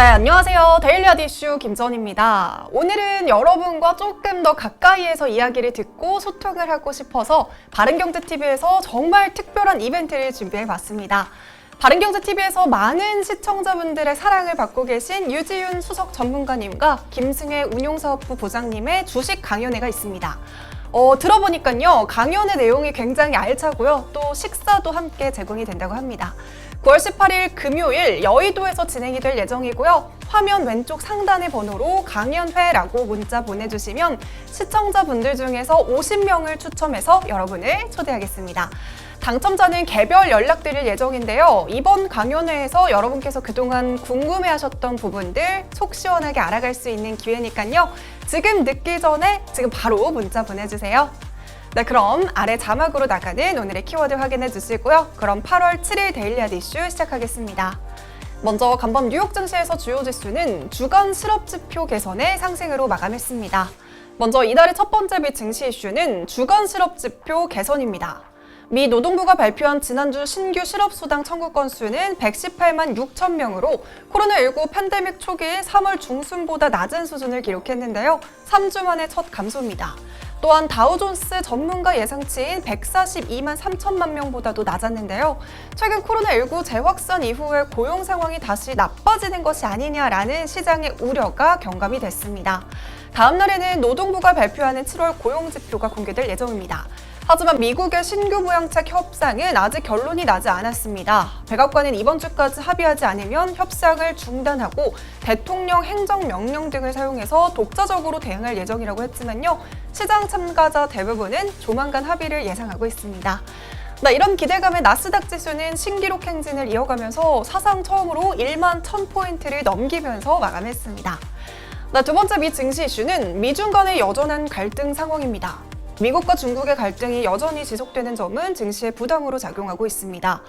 네, 안녕하세요. 데일리 아디슈 김전입니다. 오늘은 여러분과 조금 더 가까이에서 이야기를 듣고 소통을 하고 싶어서 바른경제TV에서 정말 특별한 이벤트를 준비해 봤습니다. 바른경제TV에서 많은 시청자분들의 사랑을 받고 계신 유지윤 수석 전문가님과 김승혜 운용사업부 부장님의 주식 강연회가 있습니다. 어, 들어보니까요, 강연의 내용이 굉장히 알차고요. 또 식사도 함께 제공이 된다고 합니다. 9월 18일 금요일 여의도에서 진행이 될 예정이고요. 화면 왼쪽 상단의 번호로 강연회라고 문자 보내주시면 시청자분들 중에서 50명을 추첨해서 여러분을 초대하겠습니다. 당첨자는 개별 연락드릴 예정인데요. 이번 강연회에서 여러분께서 그동안 궁금해하셨던 부분들 속 시원하게 알아갈 수 있는 기회니까요. 지금 늦기 전에 지금 바로 문자 보내주세요. 네, 그럼 아래 자막으로 나가는 오늘의 키워드 확인해 주시고요. 그럼 8월 7일 데일리 아디슈 시작하겠습니다. 먼저 간밤 뉴욕 증시에서 주요 지수는 주간 실업 지표 개선의 상승으로 마감했습니다. 먼저 이달의 첫 번째 비 증시 이슈는 주간 실업 지표 개선입니다. 미 노동부가 발표한 지난주 신규 실업수당 청구 건수는 118만 6천 명으로 코로나19 팬데믹 초기 3월 중순보다 낮은 수준을 기록했는데요. 3주 만에 첫 감소입니다. 또한 다우존스 전문가 예상치인 142만 3천만 명보다도 낮았는데요. 최근 코로나19 재확산 이후에 고용 상황이 다시 나빠지는 것이 아니냐라는 시장의 우려가 경감이 됐습니다. 다음 날에는 노동부가 발표하는 7월 고용 지표가 공개될 예정입니다. 하지만 미국의 신규 부양책 협상은 아직 결론이 나지 않았습니다. 백악관은 이번 주까지 합의하지 않으면 협상을 중단하고 대통령 행정명령 등을 사용해서 독자적으로 대응할 예정이라고 했지만요. 시장 참가자 대부분은 조만간 합의를 예상하고 있습니다. 네, 이런 기대감에 나스닥 지수는 신기록 행진을 이어가면서 사상 처음으로 1만 1000포인트를 넘기면서 마감했습니다. 네, 두 번째 미 증시 이슈는 미중 간의 여전한 갈등 상황입니다. 미국과 중국의 갈등이 여전히 지속되는 점은 증시에 부담으로 작용하고 있습니다.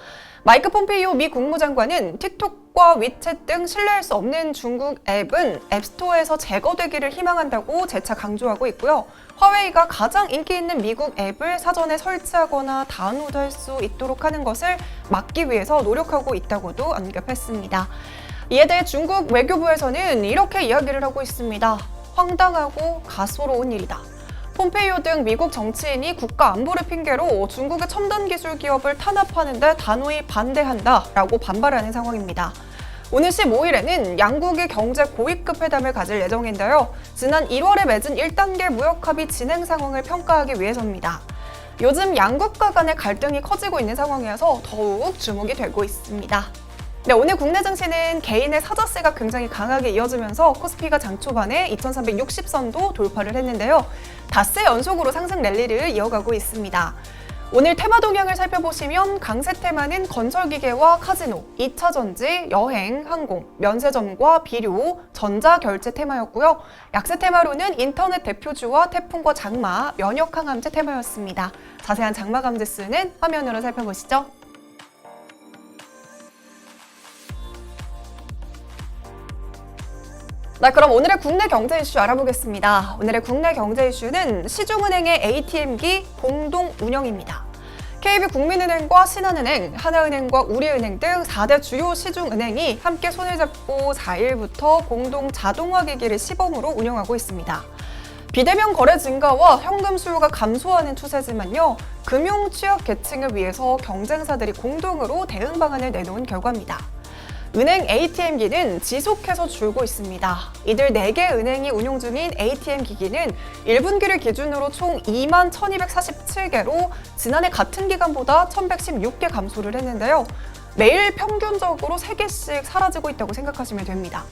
마이크 폼페이오 미 국무장관은 틱톡과 위챗 등 신뢰할 수 없는 중국 앱은 앱스토어에서 제거되기를 희망한다고 재차 강조하고 있고요. 화웨이가 가장 인기 있는 미국 앱을 사전에 설치하거나 다운로드할 수 있도록 하는 것을 막기 위해서 노력하고 있다고도 언급했습니다. 이에 대해 중국 외교부에서는 이렇게 이야기를 하고 있습니다. 황당하고 가소로운 일이다. 폼페이오 등 미국 정치인이 국가 안보를 핑계로 중국의 첨단 기술 기업을 탄압하는데 단호히 반대한다라고 반발하는 상황입니다. 오늘 15일에는 양국의 경제 고위급 회담을 가질 예정인데요. 지난 1월에 맺은 1단계 무역 합의 진행 상황을 평가하기 위해서입니다. 요즘 양국가 간의 갈등이 커지고 있는 상황이어서 더욱 주목이 되고 있습니다. 네, 오늘 국내 증시는 개인의 사자세가 굉장히 강하게 이어지면서 코스피가 장 초반에 2360선도 돌파를 했는데요. 닷새 연속으로 상승 랠리를 이어가고 있습니다. 오늘 테마 동향을 살펴보시면 강세 테마는 건설기계와 카지노, 2차 전지, 여행, 항공, 면세점과 비료, 전자결제 테마였고요. 약세 테마로는 인터넷 대표주와 태풍과 장마, 면역항암제 테마였습니다. 자세한 장마 감 지수는 화면으로 살펴보시죠. 네, 그럼 오늘의 국내 경제 이슈 알아보겠습니다. 오늘의 국내 경제 이슈는 시중은행의 ATM기 공동 운영입니다. KB국민은행과 신한은행, 하나은행과 우리은행 등 4대 주요 시중은행이 함께 손을 잡고 4일부터 공동 자동화 기기를 시범으로 운영하고 있습니다. 비대면 거래 증가와 현금 수요가 감소하는 추세지만요. 금융 취약 계층을 위해서 경쟁사들이 공동으로 대응 방안을 내놓은 결과입니다. 은행 ATM기는 지속해서 줄고 있습니다. 이들 4개 은행이 운용 중인 ATM 기기는 1분기를 기준으로 총 2만 1247개로 지난해 같은 기간보다 1116개 감소를 했는데요. 매일 평균적으로 3개씩 사라지고 있다고 생각하시면 됩니다.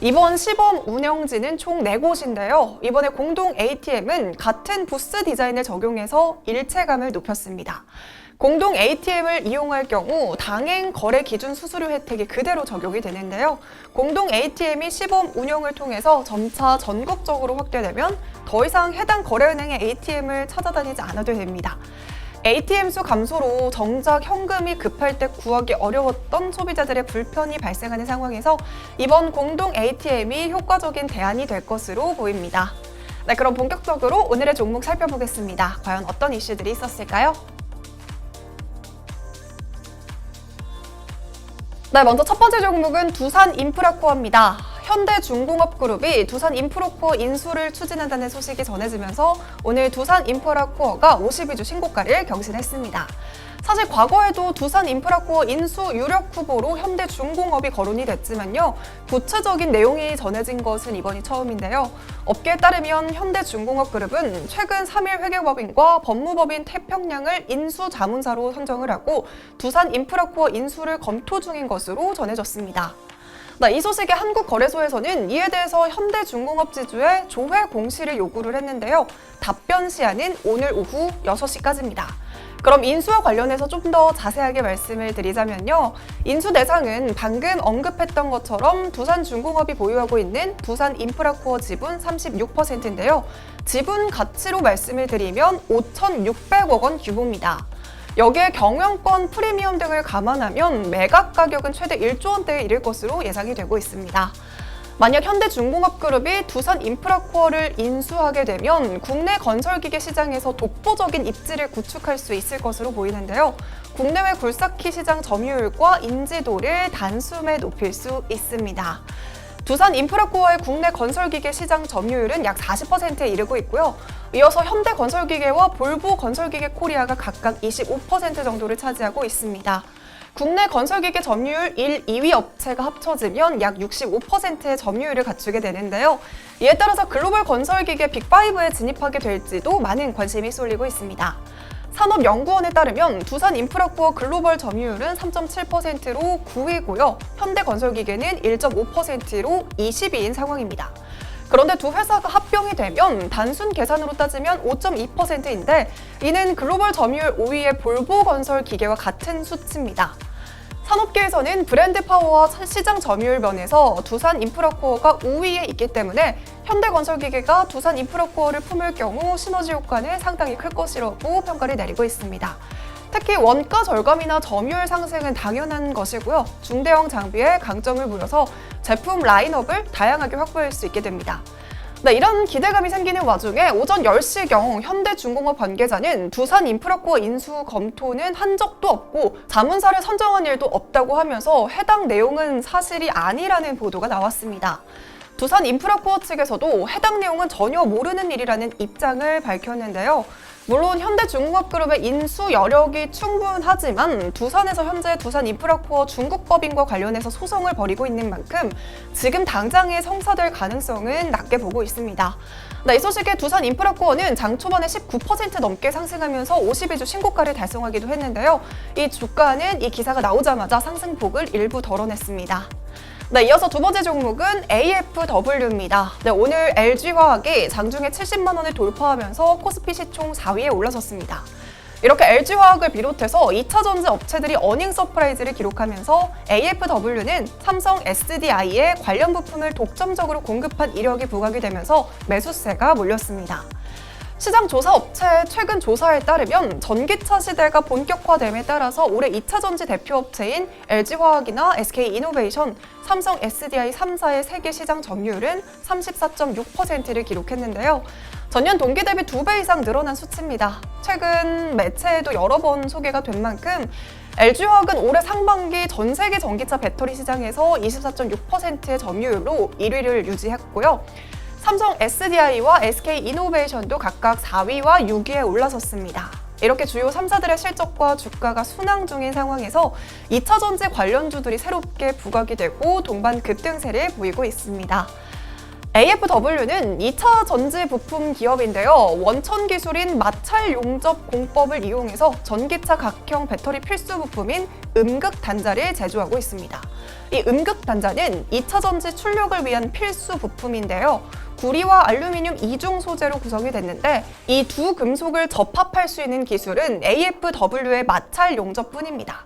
이번 시범 운영지는 총 4곳인데요. 이번에 공동 ATM은 같은 부스 디자인을 적용해서 일체감을 높였습니다. 공동 ATM을 이용할 경우 당행 거래 기준 수수료 혜택이 그대로 적용이 되는데요. 공동 ATM이 시범 운영을 통해서 점차 전국적으로 확대되면 더 이상 해당 거래은행의 ATM을 찾아다니지 않아도 됩니다. ATM 수 감소로 정작 현금이 급할 때 구하기 어려웠던 소비자들의 불편이 발생하는 상황에서 이번 공동 ATM이 효과적인 대안이 될 것으로 보입니다. 네, 그럼 본격적으로 오늘의 종목 살펴보겠습니다. 과연 어떤 이슈들이 있었을까요? 네, 먼저 첫 번째 종목은 두산 인프라코어입니다. 현대중공업그룹이 두산 인프라코어 인수를 추진한다는 소식이 전해지면서 오늘 두산 인프라코어가 52주 신고가를 경신했습니다. 사실 과거에도 두산 인프라코어 인수 유력 후보로 현대중공업이 거론이 됐지만요. 구체적인 내용이 전해진 것은 이번이 처음인데요. 업계에 따르면 현대중공업 그룹은 최근 3일 회계법인과 법무법인 태평양을 인수 자문사로 선정을 하고 두산 인프라코어 인수를 검토 중인 것으로 전해졌습니다. 네, 이 소식에 한국거래소에서는 이에 대해서 현대중공업 지주에 조회 공시를 요구를 했는데요. 답변 시한은 오늘 오후 6시까지입니다. 그럼 인수와 관련해서 좀 더 자세하게 말씀을 드리자면요. 인수 대상은 방금 언급했던 것처럼 두산중공업이 보유하고 있는 두산 인프라코어 지분 36%인데요. 지분 가치로 말씀을 드리면 5,600억 원 규모입니다. 여기에 경영권 프리미엄 등을 감안하면 매각 가격은 최대 1조 원대에 이를 것으로 예상이 되고 있습니다. 만약 현대중공업그룹이 두산 인프라코어를 인수하게 되면 국내 건설기계 시장에서 독보적인 입지를 구축할 수 있을 것으로 보이는데요. 국내외 굴삭기 시장 점유율과 인지도를 단숨에 높일 수 있습니다. 두산 인프라코어의 국내 건설기계 시장 점유율은 약 40%에 이르고 있고요. 이어서 현대건설기계와 볼보 건설기계 코리아가 각각 25% 정도를 차지하고 있습니다. 국내 건설기계 점유율 1, 2위 업체가 합쳐지면 약 65%의 점유율을 갖추게 되는데요. 이에 따라서 글로벌 건설기계 빅5에 진입하게 될지도 많은 관심이 쏠리고 있습니다. 산업연구원에 따르면 두산 인프라코어 글로벌 점유율은 3.7%로 9위고요. 현대건설기계는 1.5%로 20위인 상황입니다. 그런데 두 회사가 합병이 되면 단순 계산으로 따지면 5.2%인데 이는 글로벌 점유율 5위의 볼보 건설 기계와 같은 수치입니다. 산업계에서는 브랜드 파워와 시장 점유율 면에서 두산 인프라코어가 우위에 있기 때문에 현대건설기계가 두산 인프라코어를 품을 경우 시너지 효과는 상당히 클 것이라고 평가를 내리고 있습니다. 특히 원가 절감이나 점유율 상승은 당연한 것이고요. 중대형 장비에 강점을 부여서 제품 라인업을 다양하게 확보할 수 있게 됩니다. 네, 이런 기대감이 생기는 와중에 오전 10시경 현대중공업 관계자는 두산 인프라코어 인수 검토는 한 적도 없고 자문사를 선정한 일도 없다고 하면서 해당 내용은 사실이 아니라는 보도가 나왔습니다. 두산 인프라코어 측에서도 해당 내용은 전혀 모르는 일이라는 입장을 밝혔는데요. 물론 현대중공업그룹의 인수 여력이 충분하지만 두산에서 현재 두산 인프라코어 중국법인과 관련해서 소송을 벌이고 있는 만큼 지금 당장의 성사될 가능성은 낮게 보고 있습니다. 네, 이 소식에 두산 인프라코어는 장 초반에 19% 넘게 상승하면서 52주 신고가를 달성하기도 했는데요. 이 주가는 이 기사가 나오자마자 상승폭을 일부 덜어냈습니다. 네, 이어서 두 번째 종목은 AFW입니다. 네, 오늘 LG화학이 장중에 70만 원을 돌파하면서 코스피 시총 4위에 올라섰습니다. 이렇게 LG화학을 비롯해서 2차 전지 업체들이 어닝 서프라이즈를 기록하면서 AFW는 삼성 SDI에 관련 부품을 독점적으로 공급한 이력이 부각이 되면서 매수세가 몰렸습니다. 시장 조사 업체의 최근 조사에 따르면 전기차 시대가 본격화됨에 따라서 올해 2차 전지 대표 업체인 LG화학이나 SK이노베이션, 삼성 SDI 3사의 세계 시장 점유율은 34.6%를 기록했는데요. 전년 동기 대비 두 배 이상 늘어난 수치입니다. 최근 매체에도 여러 번 소개가 된 만큼 LG화학은 올해 상반기 전 세계 전기차 배터리 시장에서 24.6%의 점유율로 1위를 유지했고요. 삼성 SDI와 SK 이노베이션도 각각 4위와 6위에 올라섰습니다. 이렇게 주요 3사들의 실적과 주가가 순항 중인 상황에서 2차 전지 관련주들이 새롭게 부각이 되고 동반 급등세를 보이고 있습니다. AFW는 2차 전지 부품 기업인데요. 원천 기술인 마찰 용접 공법을 이용해서 전기차 각형 배터리 필수 부품인 음극 단자를 제조하고 있습니다. 이 음극 단자는 2차 전지 출력을 위한 필수 부품인데요. 구리와 알루미늄 이중 소재로 구성이 됐는데 이 두 금속을 접합할 수 있는 기술은 AFW의 마찰 용접뿐입니다.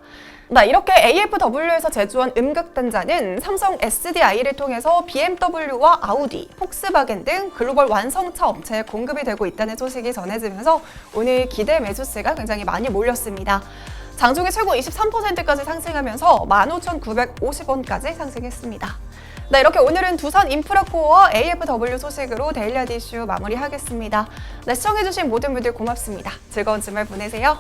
나 이렇게 AFW에서 제조한 음극 단자는 삼성 SDI를 통해서 BMW와 아우디, 폭스바겐 등 글로벌 완성차 업체에 공급이 되고 있다는 소식이 전해지면서 오늘 기대 매수세가 굉장히 많이 몰렸습니다. 장중에 최고 23%까지 상승하면서 15,950원까지 상승했습니다. 네, 이렇게 오늘은 두산 인프라코어와 AFW 소식으로 데일리 아디 이슈 마무리하겠습니다. 네, 시청해주신 모든 분들 고맙습니다. 즐거운 주말 보내세요.